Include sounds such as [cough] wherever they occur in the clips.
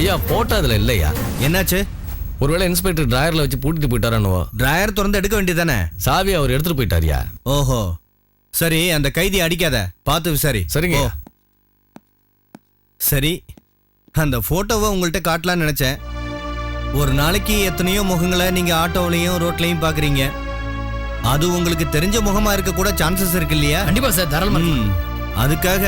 ஐயா போட்டோ அதுல இல்லையா? என்னாச்சு? ஒருவேளை இன்ஸ்பெக்டர் டிராயர்ல வச்சு பூட்டிட்டு போயிட்டாரானுவோ? டிராயர் திறந்து எடுக்க வேண்டியதானே சாவி அவர் எடுத்துட்டு போயிட்டாரியா? ஓஹோ. சரி அந்த கைதி அடிக்காத. பார்த்து விசாரி. சரிங்க. சரி அந்த போட்டோவை உங்கள்கிட்ட காட்டலாம்னு நினைச்சேன். ஒரு நாளைக்கு எத்தனையோ முகங்களை நீங்க ஆட்டோவிலையும் ரோட்லயும் பாக்குறீங்க அது உங்களுக்கு தெரிஞ்ச முகமா இருக்க கூட சான்சஸ் இருக்கு இல்லையா? கண்டிப்பா சார் தாராளமா அதுக்காக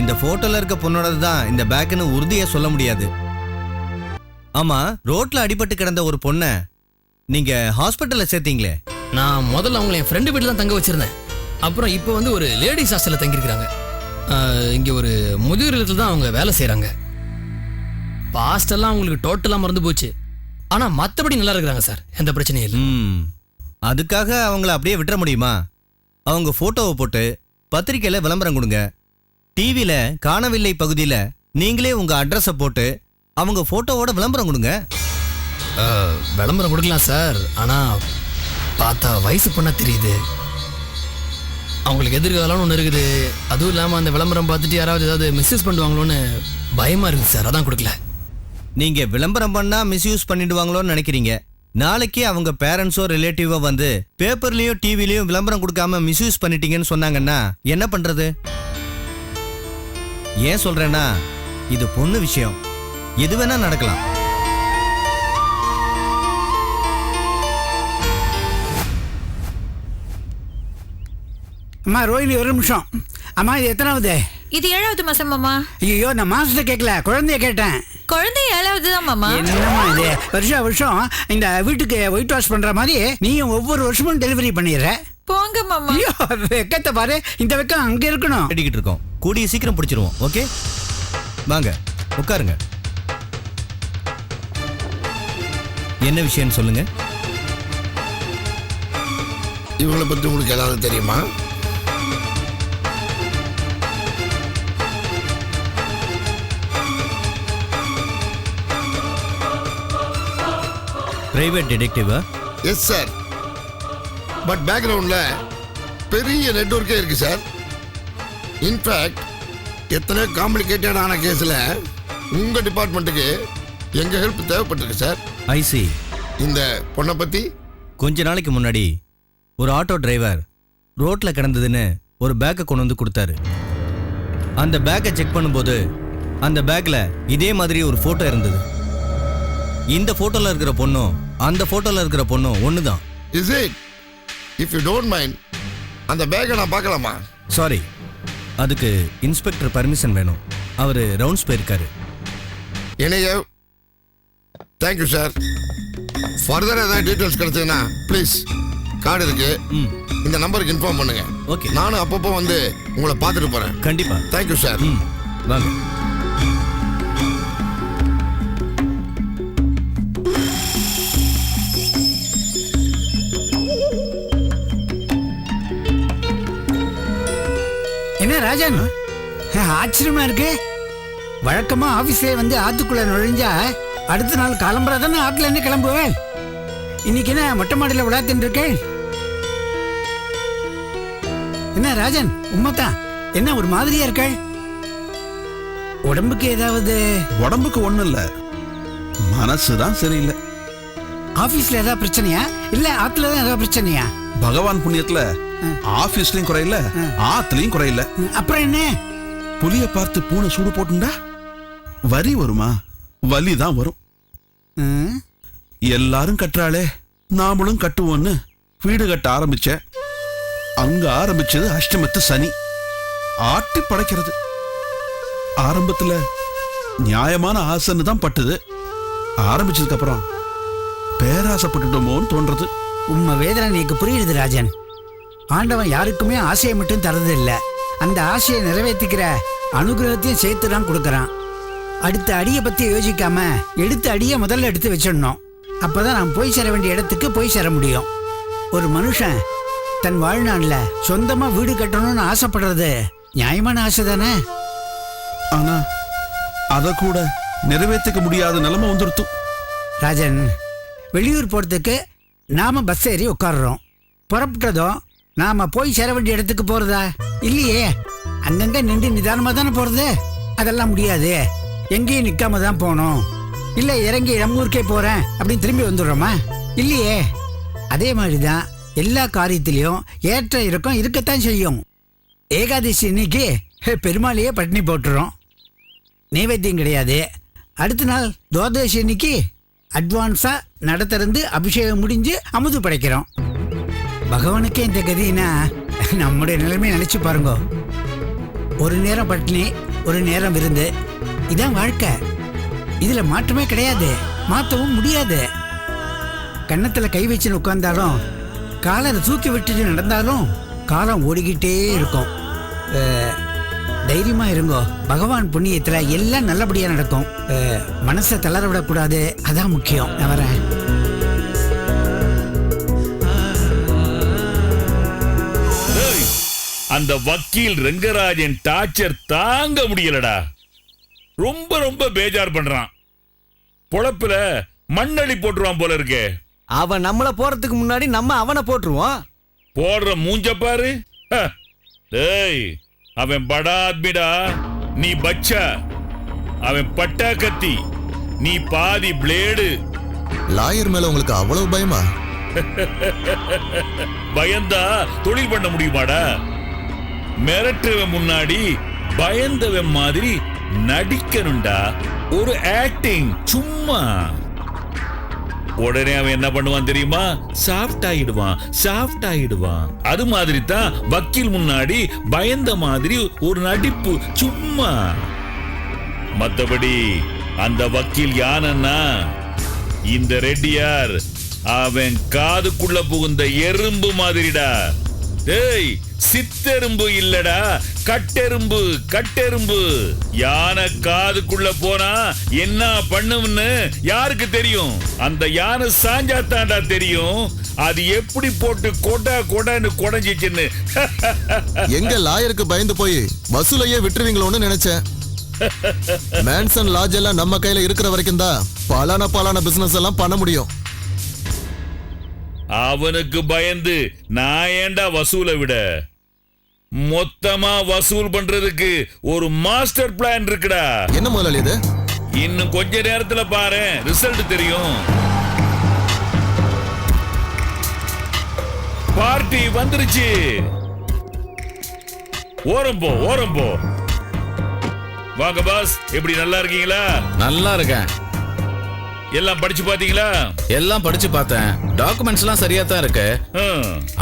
இந்த போட்டோல இருக்க பொண்ணோடது தான் இந்த பேக்குன்னு உறுதியா சொல்ல முடியாது. ஆமா ரோட்ல அடிபட்டு கிடந்த ஒரு பொண்ணை நீங்க ஹாஸ்பிட்டல்ல சேர்த்தீங்களே. நான் முதல்ல அவங்களை என் ஃப்ரெண்டு வீட்டில் தான் தங்க வச்சிருந்தேன். அப்புறம் இப்போ வந்து ஒரு லேடிஸ் ஹாஸ்டலில் தங்கியிருக்கிறாங்க. இங்க ஒரு முதியோர் இல்லத்தில் தான் அவங்க வேலை செய்கிறாங்க பாஸ்டெல்லாம் அவங்களுக்கு டோட்டலாக மறந்து போச்சு. ஆனால் மற்றபடி நல்லா இருக்கிறாங்க சார். எந்த பிரச்சனையும் இல்லை. ம். அதுக்காக அவங்கள அப்படியே விட்டுற முடியுமா? அவங்க போட்டோவை போட்டு பத்திரிக்கையில விளம்பரம் கொடுங்க. டிவியில காணவில்லை பகுதியில நீங்களே உங்க அட்ரஸை போட்டு அவங்க போட்டோவோட விளம்பரம் கொடுங்க. விளம்பரம் கொடுக்கலாம் சார். ஆனால் பார்த்தா வயசு பொண்ணா தெரியுது. அவங்களுக்கு எதிர்காலம்னு ஒன்று இருக்குது. அதுவும் இல்லாமல் அந்த விளம்பரம் பார்த்துட்டு யாராவது ஏதாவது மிஸ்யூஸ் பண்ணுவாங்களோன்னு பயமாக இருக்குது சார். அதான் கொடுக்கல. நீங்க விளம்பரம் பண்ணா மிஸ்யூஸ் பண்ணிடுவாங்களோன்னு நினைக்கிறீங்க. நாளைக்கு அவங்க பேரண்ட்ஸோ ரிலேட்டிவோ வந்து பேப்பர்லயோ டிவிலயோ விளம்பரம் கொடுக்காம மிஸ்யூஸ் பண்ணிட்டீங்கன்னு சொன்னாங்கன்னா என்ன பண்றது? ஏன் சொல்றேன்னா இது பொண்ணு விஷயம். எது வேணா நடக்கலாம். அம்மா ரோஹிணி ஒரு நிமிஷம். அம்மா இது எத்தனாவது? இது ஏழாவது மாசம் மாமா. ஐயோ நான் மாசத்தை கேட்கல குழந்தைய கேட்டேன். குழந்தை ஏழாவது தான் மாமா. என்னம்மா இது? வருஷம் வருஷம் இந்த வீட்டுக்கு ஒயிட் வாஷ் பண்ற மாதிரி நீயும் ஒவ்வொரு வருஷமும் டெலிவரி பண்ணிடுற? போங்க மாமா. ஐயோ வெக்கத்தை பாரு. இந்த வெக்கம் அங்க இருக்கணும். தேடிக்கிட்டு இருக்கோம். கூடிய சீக்கிரம் பிடிச்சிருவோம் ஓகே வாங்க உட்காருங்க. என்ன விஷயம்னு சொல்லுங்க. இவங்களை பற்றி உங்களுக்கு ஏதாவது தெரியுமா? பிரைவேட் டிடெக்டிவா எஸ் சார் பட் பேக்ரவுண்டில் பெரிய நெட்வொர்க்கே இருக்கு சார் இன்ஃபேக்ட் எத்தனையோ காம்ப்ளிகேட்டடான கேஸில் உங்கள் டிபார்ட்மெண்ட்டுக்கு எங்கள் ஹெல்ப் தேவைப்பட்டிருக்கு சார் ஐசி இந்த பொண்ணை பற்றி கொஞ்ச நாளைக்கு முன்னாடி ஒரு ஆட்டோ டிரைவர் ரோட்ல கிடந்ததுன்னு ஒரு பேக்கை கொண்டு வந்து கொடுத்தாரு. அந்த பேக்கை செக் பண்ணும்போது அந்த பேக்ல இதே மாதிரி ஒரு போட்டோ இருந்தது. இந்த போட்டோல இருக்கிற பொண்ணும் அந்த போட்டோல இருக்கிற பொண்ணும் ஒண்ணுதான். Is it if you don't mind அந்த பேக்கை நான் பார்க்கலாமா? சாரி அதுக்கு இன்ஸ்பெக்டர் பர்மிஷன் வேணும். அவரு ரவுண்ட்ஸ் போயிருக்காரு. என்னைய தேங்க்யூ சார் ஃபர்தர் ஏதாவது டீட்டெயில்ஸ் கிடைச்சதுன்னா ப்ளீஸ் கார்டு இருக்கு. ம். இந்த நம்பருக்கு இன்ஃபார்ம் பண்ணுங்க. ஓகே நானும் அப்பப்போ வந்து உங்களை பார்த்துட்டு போகிறேன் கண்டிப்பா. தேங்க்யூ சார் ம். வாங்க. என்ன ராஜன்? ஆச்சரியமா இருக்கு. வழக்கமா ஆபீஸ்ல வந்து ஆத்துக்குள்ள நுழைஞ்சா அடுத்த நாள் கிளம்புறா தானே ஆத்துல இருந்து கிளம்புவேன் இன்னைக்கு என்ன மொட்டை மாடியில விளையாத்துட்டு இருக்கேன் என்ன ராஜன் உண்மைதான் என்ன ஒரு மாதிரியா இருக்க? உடம்புக்கு ஏதாவது? உடம்புக்கு ஒண்ணும் இல்ல. மனசுதான் சரியில்லை. ஆபீஸ்ல ஏதாவது பிரச்சனையா? இல்ல ஆத்துல தான் ஏதாவது பிரச்சனையா? பகவான் புண்ணியத்துல ஆபீஸ்லயும் குறையில ஆத்துலயும் குறையில அப்புறம் என்ன? புலிய பார்த்து பூனை சூடு போட்டுண்டா? வரி வருமா? வலி தான் வரும் எல்லாரும் கட்டுறாளே நாமளும் கட்டுவோன்னு வீடு கட்ட ஆரம்பிச்சேன். அங்க ஆரம்பிச்சது அஷ்டமத்து சனி. ஆட்டி படைக்கிறது. ஆரம்பத்துல நியாயமான ஆசைன்னு தான் பட்டுது. ஆரம்பிச்சதுக்கு அப்புறம் பேராசைப்பட்டுட்டோமோன்னு தோன்றது. உண்மை வேதனை எனக்கு புரியுது ராஜன். ஆண்டவன் யாருக்குமே ஆசையை மட்டும் தரது இல்ல அந்த ஆசையை நிறைவேற்றிக்கிற அனுகிரகத்தையும் சேர்த்து தான் கொடுக்கறான். அடுத்த அடியை பத்தி யோசிக்காம எடுத்த அடியை முதல்ல எடுத்து வச்சிடணும். அப்பதான் நான் போய் சேர வேண்டிய இடத்துக்கு போய் சேர முடியும். ஒரு மனுஷன் தன் வாழ்நாள்ல சொந்தமா வீடு கட்டணும்னு ஆசைப்படுறது நியாயமான ஆசை தானே? ஆனா அத கூட நிறைவேற்றிக்க முடியாத நிலைமை வந்துருத்து. ராஜன் வெளியூர் போறதுக்கு நாம பஸ் ஏறி உட்கார்றோம். புறப்பட்டதும் நாம போய் சேர வேண்டிய இடத்துக்கு போறதா? இல்லையே. அங்கங்க நின்று நிதானமா தானே போறது? அதெல்லாம் முடியாது. எங்கேயும் நிக்காம தான் போகணும். இல்ல இறங்கி நம்ம ஊருக்கே போறேன் அப்படின்னு திரும்பி வந்துடுறோமா? இல்லையே. அதே மாதிரி தான் எல்லா காரியத்திலையும் ஏற்ற இறக்கம் இருக்கத்தான் செய்யும். ஏகாதசி இன்னைக்கு பெருமாளையே பட்டினி போட்டுறோம். நைவேத்தியம் கிடையாது. அடுத்த நாள் துவாதசி இன்னைக்கு அட்வான்ஸாக நடத்திறந்து அபிஷேகம் முடிஞ்சு அமுது படைக்கிறோம். பகவானுக்கே இந்த கதினா நம்முடைய நிலைமையை நினைச்சு பாருங்க. ஒரு நேரம் பட்டினி ஒரு நேரம் விருந்து இதான் வாழ்க்கை. இதுல மாற்றமே கிடையாது. மாற்றவும் முடியாது. கன்னத்துல கை வச்சுன்னு உட்கார்ந்தாலும் காலரை தூக்கி விட்டுட்டு நடந்தாலும் காலம் ஓடிக்கிட்டே இருக்கும். தைரியமாக தைரியமா இருங்கோ. பகவான் புண்ணியத்துல எல்லாம் நல்லபடியா நடக்கும். மனசை தளர விடக்கூடாது. அதான் முக்கியம். நான் வரேன். அந்த வக்கீல் ரங்கராஜன் டார்ச்சர் தாங்க முடியலடா. ரொம்ப ரொம்ப பேஜார் பண்றான். பொழப்புல மண்ணளி போட்டுருவான் போல இருக்கே. அவன் நம்மள போறதுக்கு முன்னாடி நம்ம அவனை போட்டுருவோம். போடுற மூஞ்ச பாரு. ஹ. டேய் அவன் படா ஆத்மிடா நீ பச்சா. அவன் பட்டா கத்தி. நீ பாதி பிளேடு. லாயர் மேல உங்களுக்கு அவ்வளவு பயமா? பயந்தா தொழில் பண்ண முடியுமாடா? மிரட்டுறவன் முன்னாடி பயந்தவன் மாதிரி நடிக்கணும்டா. ஒரு ஆக்டிங் சும்மா. உடனே அவன் என்ன பண்ணுவான் தெரியுமா? சாஃப்ட் ஆயிடுவான் சாஃப்ட் ஆயிடுவான். அது மாதிரி தான் வக்கீல் முன்னாடி பயந்த மாதிரி ஒரு நடிப்பு சும்மா. மத்தபடி அந்த வக்கீல் யானன்னா? இந்த ரெட்டியார் அவன் காதுக்குள்ள புகுந்த எறும்பு மாதிரிடா. டேய் சித்தெரும்பு இல்லடா கட்டெரும்பு கட்டெரும்பு யானை காதுக்குள்ள போனா என்ன பண்ணும்னு யாருக்கு தெரியும்? அந்த யானை சாஞ்சாத்தாண்டா தெரியும். அது எப்படி போட்டு கொடா கொடான்னு குடஞ்சிச்சுன்னு. [laughs] எங்க லாயருக்கு பயந்து போய் வசூலையே விட்டுருவீங்களோன்னு நினைச்சேன். [laughs] மேன்சன் லாட்ஜ் எல்லாம் நம்ம கையில இருக்கிற வரைக்கும் தான் பலான பலான பிசினஸ் எல்லாம் பண்ண முடியும். அவனுக்கு பயந்து நான் ஏன்டா வசூலை விட? மொத்தமா வசூல் பண்றதுக்கு ஒரு மாஸ்டர் பிளான் இருக்குடா. என்ன முதலாளி இது? இன்னும் கொஞ்ச நேரத்துல பாரு ரிசல்ட் தெரியும். பார்ட்டி வந்துருச்சு. ஓரம் போ ஓரம் போ. வாங்க பாஸ் எப்படி நல்லா இருக்கீங்களா? நல்லா இருக்கேன். எல்லாம் படிச்சு பாத்தீங்களா எல்லாம் படிச்சு பார்த்தேன். டாக்குமெண்ட்ஸ் எல்லாம் சரியா தான் இருக்கு.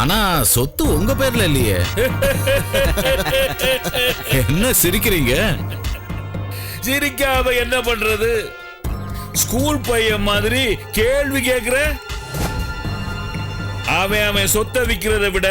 ஆனா சொத்து உங்க பேர்ல இல்லையே. என்ன சிரிக்கிறீங்க? சிரிக்காம என்ன பண்றது? ஸ்கூல் பையன் மாதிரி கேள்வி கேக்குற? அவன் அவன் சொத்தை விக்கிறத விட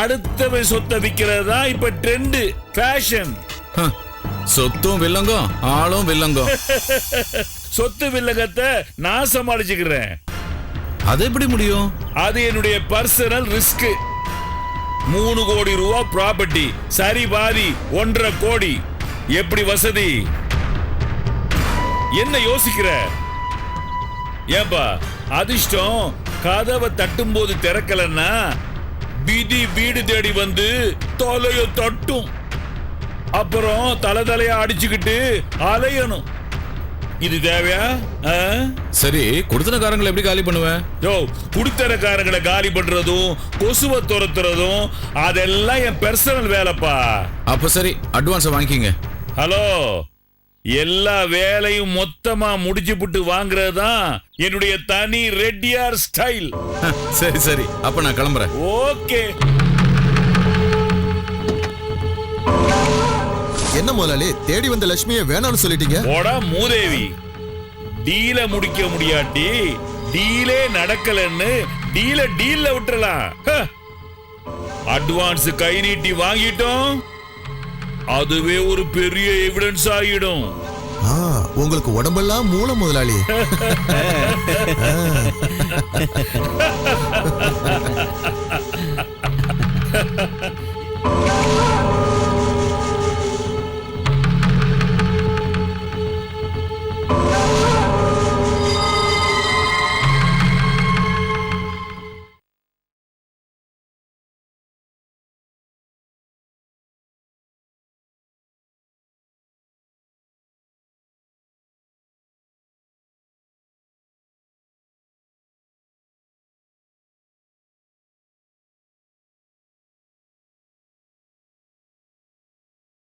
அடுத்தவன் சொத்தை விக்கிறது தான் இப்ப ட்ரெண்ட் ஃபேஷன் சொத்தும் வில்லங்கம் ஆளும் வில்லங்கம் [laughs] சொத்து வில்லகத்தை நான் சமாளிச்சுக்கிறேன். அது எப்படி முடியும்? அது என்னுடைய பர்சனல் ரிஸ்க் மூணு கோடி ரூபா ப்ராப்பர்ட்டி சரி பாதி ஒன்றரை கோடி. எப்படி வசதி? என்ன யோசிக்கிற? ஏன்பா அதிர்ஷ்டம் கதவை தட்டும் போது திறக்கலன்னா விதி வீடு தேடி வந்து தொலைய தட்டும். அப்புறம் தலை தலையா அடிச்சுக்கிட்டு அலையணும். இது தேவையா? சரி குடுத்தனக்காரங்களை எப்படி காலி பண்ணுவேன்? யோ குடித்தனக்காரங்களை காலி பண்றதும் கொசுவை துரத்துறதும் அதெல்லாம் என் பர்சனல் வேலைப்பா. அப்ப சரி அட்வான்ஸை வாங்கிக்கிங்க. ஹலோ எல்லா வேலையும் மொத்தமா முடிச்சு புட்டு வாங்குறது தான் என்னுடைய தனி ரெட்டியார் ஸ்டைல் [laughs] சரி சரி. அப்ப நான் கிளம்புறேன். ஓகே என்ன முதலாளி? தேடி வந்த லட்சுமியை வேணாம்னு சொல்லிட்டீங்க? போடா மூதேவி. டீல முடிக்க முடியாட்டி டீலே நடக்கலன்னு டீல டீல்ல விட்டுறலாம். அட்வான்ஸ் கை நீட்டி வாங்கிட்டோம். அதுவே ஒரு பெரிய எவிடன்ஸ் ஆகிடும். ஆ, உங்களுக்கு உடம்பெல்லாம் மூளை முதலாளி. [laughs]